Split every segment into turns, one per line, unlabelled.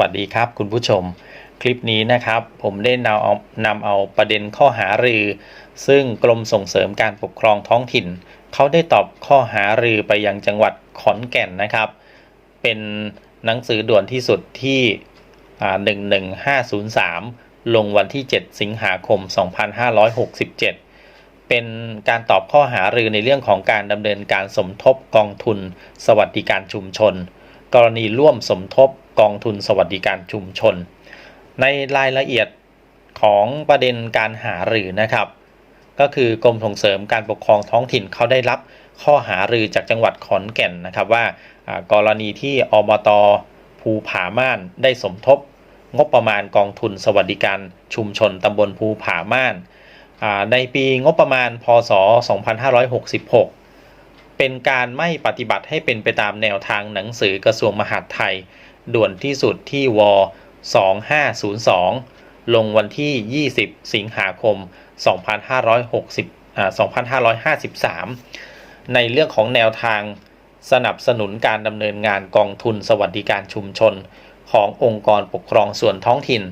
วัสดีครับคุณผู้ชมคลิปนี้นะครับผมได้นำเอานำเอาประเด็นข้อหารือ ซึ่งกรมส่งเสริมการปกครองท้องถิ่น เขาได้ตอบข้อหารือไปยังจังหวัดขอนแก่นนะครับ เป็นหนังสือด่วนที่สุดที่อ่า11503 ลงวันที่ 7 สิงหาคม 2567 เป็นการตอบข้อหารือในเรื่องของการดำเนินการสมทบกองทุน สวัสดิการชุมชน กรณีร่วมสมทบ กองทุนสวัสดิการชุมชน ในรายละเอียดของประเด็นการหารือนะครับ ก็คือกรมส่งเสริมการปกครองท้องถิ่นเขาได้รับข้อหารือจากจังหวัดขอนแก่นนะครับว่ากรณีที่อบตภูผาม่านได้สมทบ งบประมาณกองทุนสวัสดิการชุมชนตำบลภูผาม่านในปีงบประมาณพศ 2566 เป็นการไม่ปฏิบัติให้เป็นไปตามแนวทางหนังสือกระทรวงมหาดไทย ด่วนที่สุดที่ว2502 ลงวันที่ 20 สิงหาคม 2560อ่า2553 ในเรื่องของแนวทางสนับสนุนการดำเนินงานกองทุนสวัสดิการชุมชน ขององค์กรปกครองส่วนท้องถิ่น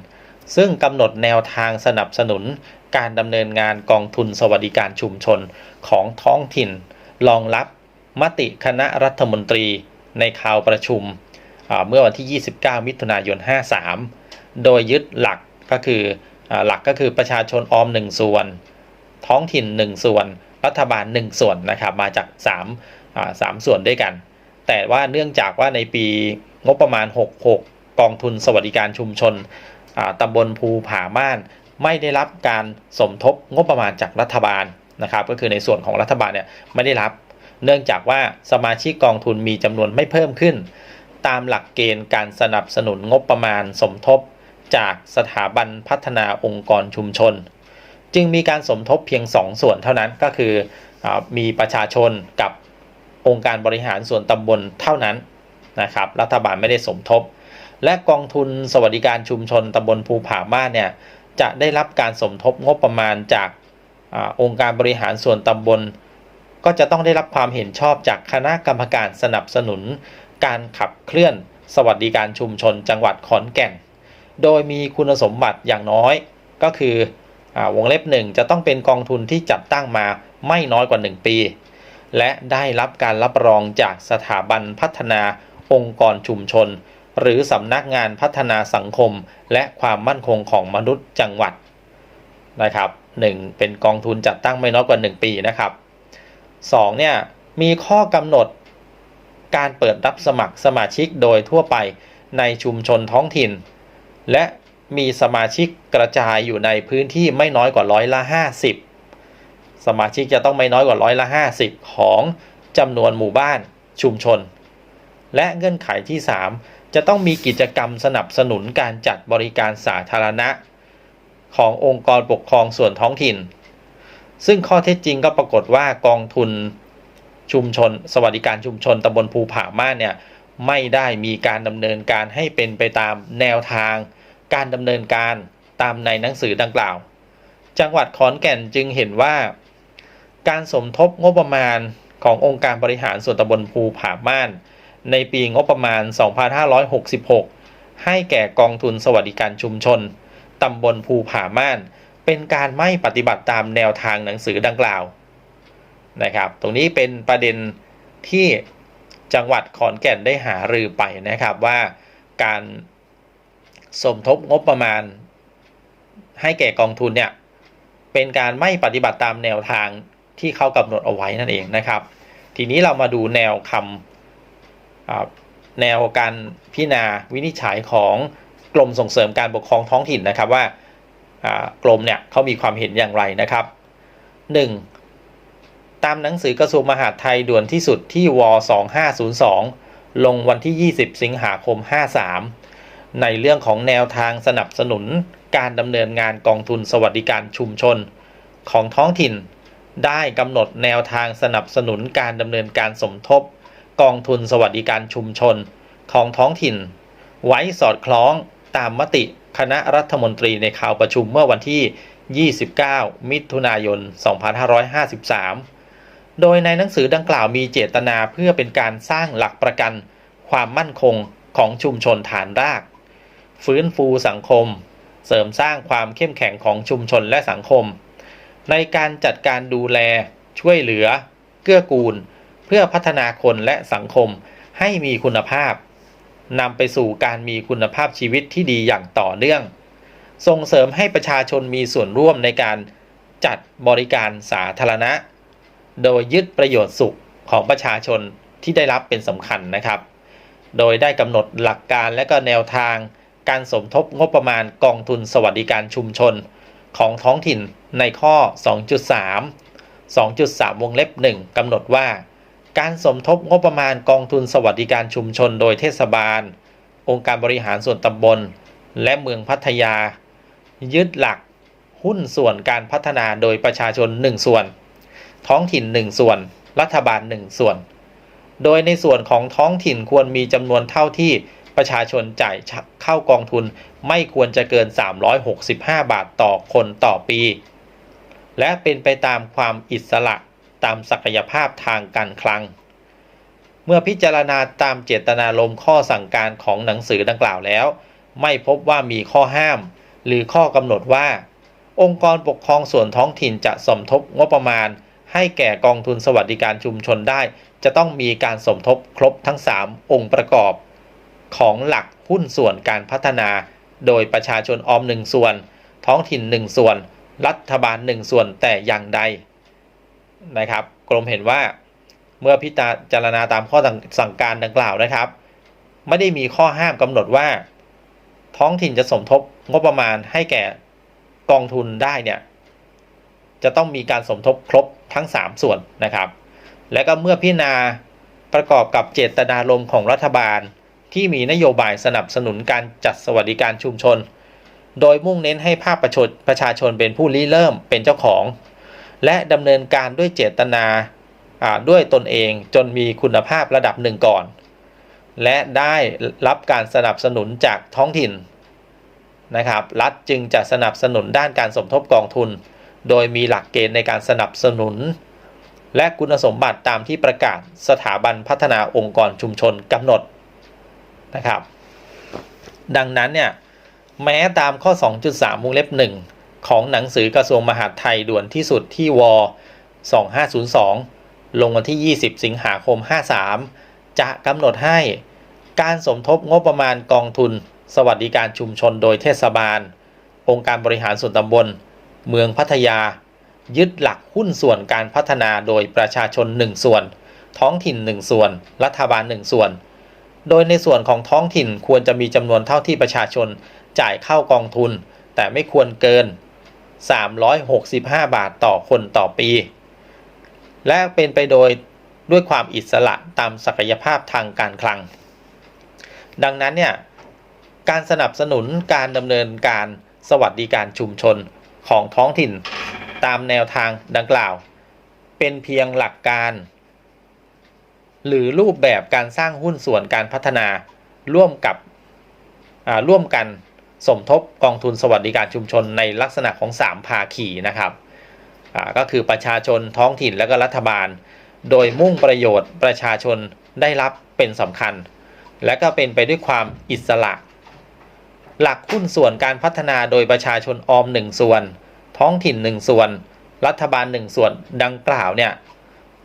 ซึ่งกำหนดแนวทางสนับสนุนการดำเนินงานกองทุนสวัสดิการชุมชนของท้องถิ่นรองรับมติคณะรัฐมนตรีในคราวประชุม เมื่อวันที่ 29 มิถุนายน 53 โดยยึดหลักก็คืออหลักก็คือประชาชนออม 1 ส่วน ท้องถิ่น 1 ส่วน รัฐบาล 1 ส่วนนะครับมาจาก3อ่าสามส่วนด้วยกัน แต่ว่าเนื่องจากว่าในปีงบประมาณ 66 กองทุนสวัสดิการชุมชนตำบลภูผาม่านไม่ได้รับการสมทบงบประมาณจากรัฐบาลนะครับ ก็คือในส่วนของรัฐบาลเนี่ยไม่ได้รับ เนื่องจากว่าสมาชิกกองทุนมีจำนวนไม่เพิ่มขึ้น ตามหลักเกณฑ์การสนับสนุนงบประมาณสมทบจากสถาบันพัฒนาองค์กรชุมชน จึงมีการสมทบเพียง 2 ส่วนเท่านั้นก็คืออมีประชาชนกับองค์การบริหารส่วนตำบลเท่านั้นนะครับรัฐบาลไม่ได้สมทบ และกองทุนสวัสดิการชุมชนตำบลภูผาม่านเนี่ยจะได้รับการสมทบงบประมาณจากอองค์การบริหารส่วนตำบล ก็จะต้องได้รับความเห็นชอบจากคณะกรรมการสนับสนุน การขับเคลื่อน สวัสดิการชุมชนจังหวัดขอนแก่น โดยมีคุณสมบัติอย่างน้อย ก็คืออวงเล็บหนึ่งจะต้องเป็นกองทุนที่จัดตั้งมาไม่น้อยกว่า 1 ปี และได้รับการรับรองจากสถาบันพัฒนาองค์กรชุมชน หรือสำนักงานพัฒนาสังคม และความมั่นคงของมนุษย์จังหวัดนะครับหนึ่งเป็นกองทุนจัดตั้งไม่น้อยกว่า 1 ปีนะครับสองเนี่ยมีข้อกำหนด การเปิดรับสมัครสมาชิกโดยทั่วไปในชุมชนท้องถิ่น และมีสมาชิกกระจายอยู่ในพื้นที่ไม่น้อยกว่าร้อยละ 50 สมาชิกจะต้องไม่น้อยกว่าร้อยละ 50 ของจำนวนหมู่บ้านชุมชน และเงื่อนไขที่ 3 จะต้องมีกิจกรรมสนับสนุนการจัดบริการสาธารณะ ขององค์กรปกครองส่วนท้องถิ่น ซึ่งข้อเท็จจริงก็ปรากฏว่ากองทุน ชุมชน สวัสดิการชุมชนตำบลภูผาม่านเนี่ยไม่ได้มีการดำเนินการให้เป็นไปตามแนวทาง การดำเนินการตามในหนังสือดังกล่าว จังหวัดขอนแก่นจึงเห็นว่า การสมทบงบประมาณขององค์การบริหารส่วนตำบลภูผาม่าน ในปีงบประมาณ 2566 ให้แก่กองทุนสวัสดิการชุมชนตำบลภูผาม่าน เป็นการไม่ปฏิบัติตามแนวทางหนังสือดังกล่าว นะครับ ตรงนี้เป็นประเด็นที่จังหวัดขอนแก่นได้หารือไปนะครับว่าการสมทบงบประมาณ ให้แก่กองทุนเนี่ยเป็นการไม่ปฏิบัติตามแนวทางที่เขากำหนดเอาไว้นั่นเองนะครับ ทีนี้เรามาดูแนวคำแนวการพิจารณาวินิจฉัยของกรมส่งเสริมการปกครองท้องถิ่นนะครับว่าอ่ากรมเนี่ยเขามีความเห็นอย่างไรนะครับ 1. ตามหนังสือกระทรวงมหาดไทยด่วนที่สุดที่ว2502 ลงวันที่ 20 สิงหาคม 53 ในเรื่องของแนวทางสนับสนุนการดำเนินงานกองทุนสวัสดิการชุมชน ของท้องถิ่น ได้กำหนดแนวทางสนับสนุนการดำเนินการสมทบ กองทุนสวัสดิการชุมชน ของท้องถิ่น ไว้สอดคล้องตามมติคณะรัฐมนตรีในข่าวประชุมเมื่อวันที่ 29 มิถุนายน 2553 โดยในหนังสือดังกล่าวมีเจตนาเพื่อเป็นการสร้างหลักประกัน ความมั่นคงของชุมชนฐานราก ฟื้นฟูสังคม เสริมสร้างความเข้มแข็งของชุมชนและสังคม ในการจัดการดูแล ช่วยเหลือ เกื้อกูล เพื่อพัฒนาคนและสังคมให้มีคุณภาพนำไปสู่การมีคุณภาพชีวิตที่ดีอย่างต่อเนื่อง ส่งเสริมให้ประชาชนมีส่วนร่วมในการจัดบริการสาธารณะ โดยยึดประโยชน์สุขของประชาชนที่ได้รับเป็นสำคัญนะครับ โดยได้กำหนดหลักการและก็แนวทางการสมทบงบประมาณกองทุนสวัสดิการชุมชน ของท้องถิ่นในข้อ 2.3 2.3 วงเล็บ 1กำหนดว่า การสมทบงบประมาณกองทุนสวัสดิการชุมชน โดยเทศบาล องค์การบริหารส่วนตำบล และเมืองพัทยา ยึดหลักหุ้นส่วนการพัฒนาโดยประชาชน 1 ส่วน ท้องถิ่น 1 ส่วน รัฐบาล 1 ส่วน โดยในส่วนของท้องถิ่นควรมีจำนวนเท่าที่ประชาชนจ่ายเข้ากองทุนไม่ควรจะเกิน 365 บาทต่อคนต่อปี และเป็นไปตามความอิสระตามศักยภาพทางการคลัง เมื่อพิจารณาตามเจตนารมณ์ข้อสั่งการของหนังสือดังกล่าวแล้ว ไม่พบว่ามีข้อห้าม หรือข้อกำหนดว่า องค์กรปกครองส่วนท้องถิ่นจะสมทบงบประมาณ ให้แก่กองทุนสวัสดิการชุมชนได้ จะต้องมีการสมทบครบทั้ง 3 องค์ประกอบ ของหลักหุ้นส่วนการพัฒนา โดยประชาชนออมหนึ่งส่วน ท้องถิ่น1ส่วน รัฐบาล1ส่วนแต่อย่างใดนะครับ กรมเห็นว่าเมื่อพิจารณาตามข้อสั่งการดังกล่าวนะครับ ไม่ได้มีข้อห้ามกำหนดว่า ท้องถิ่นจะสมทบงบประมาณให้แก่กองทุนได้เนี่ยจะต้องมีการสมทบครบ ทั้ง 3 ส่วนนะครับ และก็เมื่อพิจารณาประกอบกับเจตนารมณ์ของรัฐบาล ที่มีนโยบายสนับสนุนการจัดสวัสดิการชุมชน โดยมุ่งเน้นให้ภาคประชนประชาชนเป็นผู้ริเริ่มเป็นเจ้าของ และดำเนินการด้วยเจตนาด้วยตนเองจนมีคุณภาพระดับหนึ่งก่อน และได้รับการสนับสนุนจากท้องถิ่นนะครับรัฐจึงจะสนับสนุนด้านการสมทบกองทุน โดยมีหลักเกณฑ์ในการสนับสนุน และคุณสมบัติตามที่ประกาศสถาบันพัฒนาองค์กรชุมชนกำหนดนะครับ ดังนั้นเนี่ยแม้ตามข้อ 2.3วงเล็บ 1 ของหนังสือกระทรวงมหาดไทยด่วนที่สุดที่ว2502 ลงวันที่ 20 สิงหาคม 53 จะกำหนดให้การสมทบงบประมาณกองทุน สวัสดิการชุมชนโดยเทศบาล องค์การบริหารส่วนตำบล เมืองพัทยา ยึดหลักหุ้นส่วนการพัฒนาโดยประชาชน 1 ส่วน ท้องถิ่น 1 ส่วน รัฐบาล 1 ส่วน โดยในส่วนของท้องถิ่นควรจะมีจำนวนเท่าที่ประชาชนจ่ายเข้ากองทุน แต่ไม่ควรเกิน 365 บาทต่อคนต่อปี และเป็นไปโดยด้วยความอิสระตามศักยภาพทางการคลัง ดังนั้นเนี่ยการสนับสนุนการดำเนินการสวัสดิการชุมชน ของท้องถิ่น ตามแนวทางดังกล่าว เป็นเพียงหลักการ หรือรูปแบบการสร้างหุ้นส่วนการพัฒนาร่วมกับร่วมกันสมทบกองทุนสวัสดิการชุมชนในลักษณะของ 3 ภาคีนะครับก็คือประชาชนท้องถิ่นและก็รัฐบาล โดยมุ่งประโยชน์ประชาชนได้รับเป็นสำคัญ และก็เป็นไปด้วยความอิสระ หลักหุ้นส่วนการพัฒนาโดยประชาชนออม 1 ส่วน ท้องถิ่น 1 ส่วน รัฐบาล 1 ส่วนดังกล่าวเนี่ย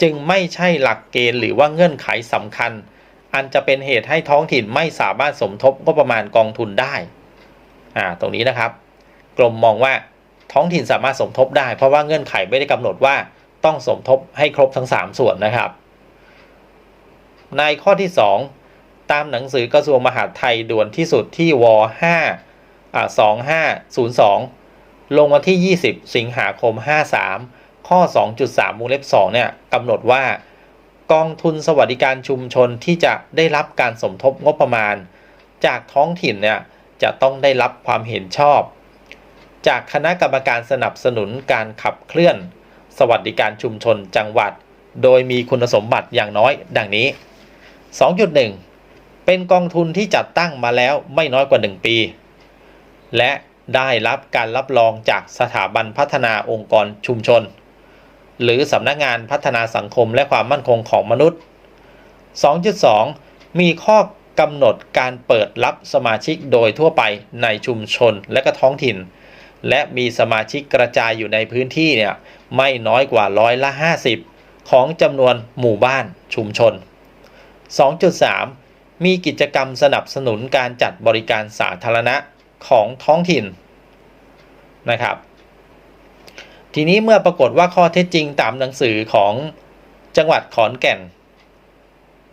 จึงไม่ใช่หลักเกณฑ์หรือว่าเงื่อนไขสำคัญ อันจะเป็นเหตุให้ท้องถิ่นไม่สามารถสมทบก็ประมาณกองทุนได้อ่าตรงนี้นะครับ กรมมองว่าท้องถิ่นสามารถสมทบได้ เพราะว่าเงื่อนไขไม่ได้กำหนดว่าต้องสมทบให้ครบทั้ง 3 ส่วนนะครับ ในข้อที่ 2 ตามหนังสือกระทรวงมหาดไทยด่วนที่สุดที่ว5อ่า2502 ลงวันที่ 20 สิงหาคม 53 ข้อ 2.3วงเล็บ2เนี่ยกำหนดว่ากองทุนสวัสดิการชุมชนที่จะได้รับการสมทบงบประมาณ จากท้องถิ่นเนี่ยจะต้องได้รับความเห็นชอบ จากคณะกรรมการสนับสนุนการขับเคลื่อน สวัสดิการชุมชนจังหวัด โดยมีคุณสมบัติอย่างน้อยดังนี้ 2.1 เป็นกองทุนที่จัดตั้งมาแล้วไม่น้อยกว่า 1 ปี และได้รับการรับรองจากสถาบันพัฒนาองค์กรชุมชน หรือสำนักงานพัฒนาสังคมและความมั่นคงของมนุษย์ 2.2 มีข้อกำหนดการเปิดรับสมาชิกโดยทั่วไปในชุมชนและก็ท้องถิ่น และมีสมาชิกกระจายอยู่ในพื้นที่เนี่ยไม่น้อยกว่าร้อยละ 50 ของจำนวนหมู่บ้านชุมชน 2.3 มีกิจกรรมสนับสนุนการจัดบริการสาธารณะของท้องถิ่นนะครับ ทีนี้เมื่อปรากฏว่าข้อเท็จจริงตามหนังสือของจังหวัดขอนแก่น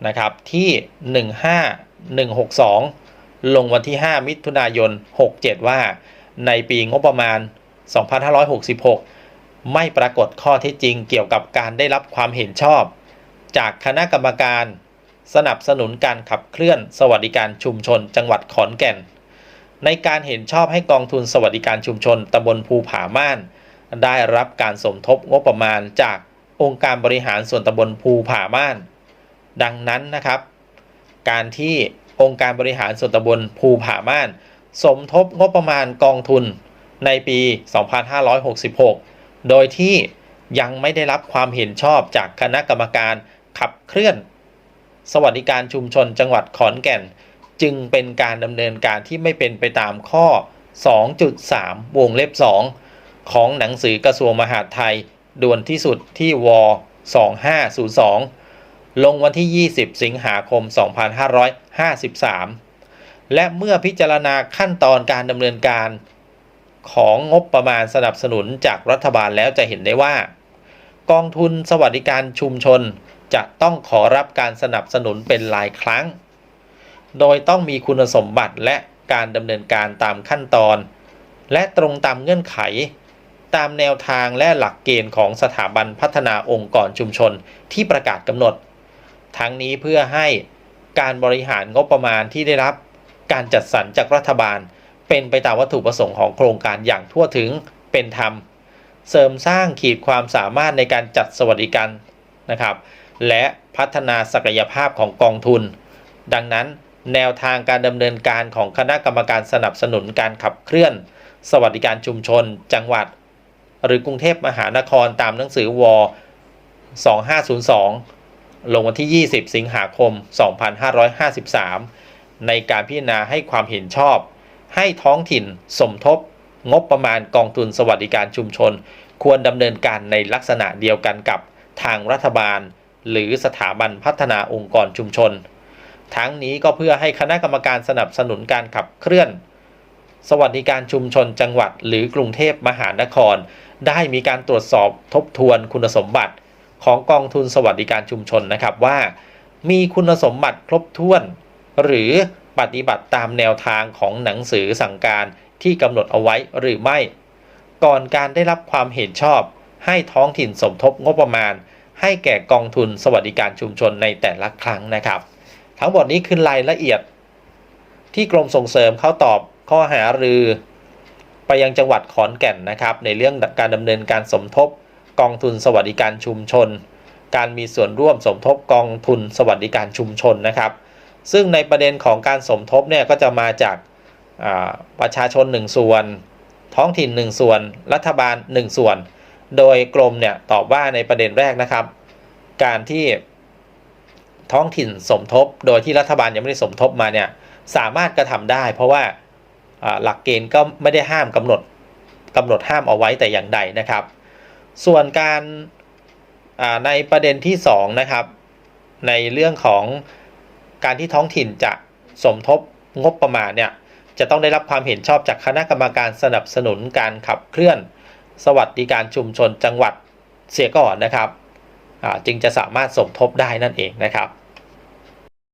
นะครับที่ 15162 ลงวันที่ 5 มิถุนายน 67 ว่าในปีงบประมาณ 2566 ไม่ปรากฏข้อเท็จจริงเกี่ยวกับการได้รับความเห็นชอบ จากคณะกรรมการ สนับสนุนการขับเคลื่อนสวัสดิการชุมชน จังหวัดขอนแก่น ในการเห็นชอบให้กองทุนสวัสดิการชุมชนตำบลภูผาม่าน ได้รับการสมทบงบประมาณจากองค์การบริหารส่วนตำบลภูผาม่าน ดังนั้นนะครับ การที่องค์การบริหารส่วนตำบลภูผาม่าน สมทบงบประมาณกองทุนในปี 2566 โดยที่ยังไม่ได้รับความเห็นชอบจากคณะกรรมการขับเคลื่อน สวัสดิการชุมชนจังหวัดขอนแก่น จึงเป็นการดำเนินการที่ไม่เป็นไปตามข้อ 2.3 วงเล็บ 2 ของหนังสือกระทรวงมหาดไทย ด่วนที่สุดที่ว 2502 ลงวันที่ 20 สิงหาคม 2553 และเมื่อพิจารณาขั้นตอนการดำเนินการของงบประมาณสนับสนุนจากรัฐบาลแล้วจะเห็นได้ว่า กองทุนสวัสดิการชุมชน จะต้องขอรับการสนับสนุนเป็นรายครั้ง โดยต้องมีคุณสมบัติและการดำเนินการตามขั้นตอน และตรงตามเงื่อนไข ตามแนวทางและหลักเกณฑ์ของสถาบันพัฒนาองค์กรชุมชนที่ประกาศกำหนด ทั้งนี้เพื่อให้การบริหารงบประมาณที่ได้รับ การจัดสรรจากรัฐบาล เป็นไปตามวัตถุประสงค์ของโครงการอย่างทั่วถึงเป็นธรรม เสริมสร้างขีดความสามารถในการจัดสวัสดิการนะครับ และพัฒนาศักยภาพของกองทุน ดังนั้นแนวทางการดำเนินการของคณะกรรมการสนับสนุนการขับเคลื่อน สวัสดิการชุมชน จังหวัด หรือกรุงเทพมหานครตามหนังสือว2502 ลงวันที่ 20 สิงหาคม 2553 ในการพิจารณาให้ความเห็นชอบ ให้ท้องถิ่นสมทบ งบประมาณกองทุนสวัสดิการชุมชน ควรดำเนินการในลักษณะเดียวกันกับทางรัฐบาล หรือสถาบันพัฒนาองค์กรชุมชน ทั้งนี้ก็เพื่อให้คณะกรรมการสนับสนุนการขับเคลื่อน สวัสดิการชุมชนจังหวัด หรือกรุงเทพมหานคร ได้มีการตรวจสอบทบทวนคุณสมบัติ ของกองทุนสวัสดิการชุมชนนะครับว่า มีคุณสมบัติครบถ้วน หรือปฏิบัติตามแนวทางของหนังสือสั่งการที่กำหนดเอาไว้หรือไม่ ก่อนการได้รับความเห็นชอบให้ท้องถิ่นสมทบงบประมาณ ให้แก่กองทุนสวัสดิการชุมชนในแต่ละครั้งนะครับ ทั้งหมดนี้คือรายละเอียด ที่กรมส่งเสริมเขาตอบข้อหารือ ไปยังจังหวัดขอนแก่นนะครับ ในเรื่องการดำเนินการสมทบกองทุนสวัสดิการชุมชน การมีส่วนร่วมสมทบกองทุนสวัสดิการชุมชนนะครับ ซึ่งในประเด็นของการสมทบเนี่ยก็จะมาจากประชาชน 1 ส่วน ท้องถิ่น 1 ส่วน รัฐบาล 1 ส่วน โดยกรมเนี่ยตอบว่าในประเด็นแรกนะครับ การที่ท้องถิ่นสมทบ โดยที่รัฐบาลยังไม่ได้สมทบมาเนี่ยสามารถกระทำได้ เพราะว่าหลักเกณฑ์ก็ไม่ได้ห้ามกำหนดกำหนดห้ามเอาไว้แต่อย่างใดนะครับ ส่วนการในประเด็นที่2นะครับในเรื่องของการที่ท้องถิ่นจะสมทบงบประมาณเนี่ยจะต้องได้รับความเห็นชอบจากคณะกรรมการสนับสนุนการขับเคลื่อน สวัสดิการชุมชนจังหวัดเสียก่อนนะครับจึงจะสามารถสมทบได้นั่นเองนะครับ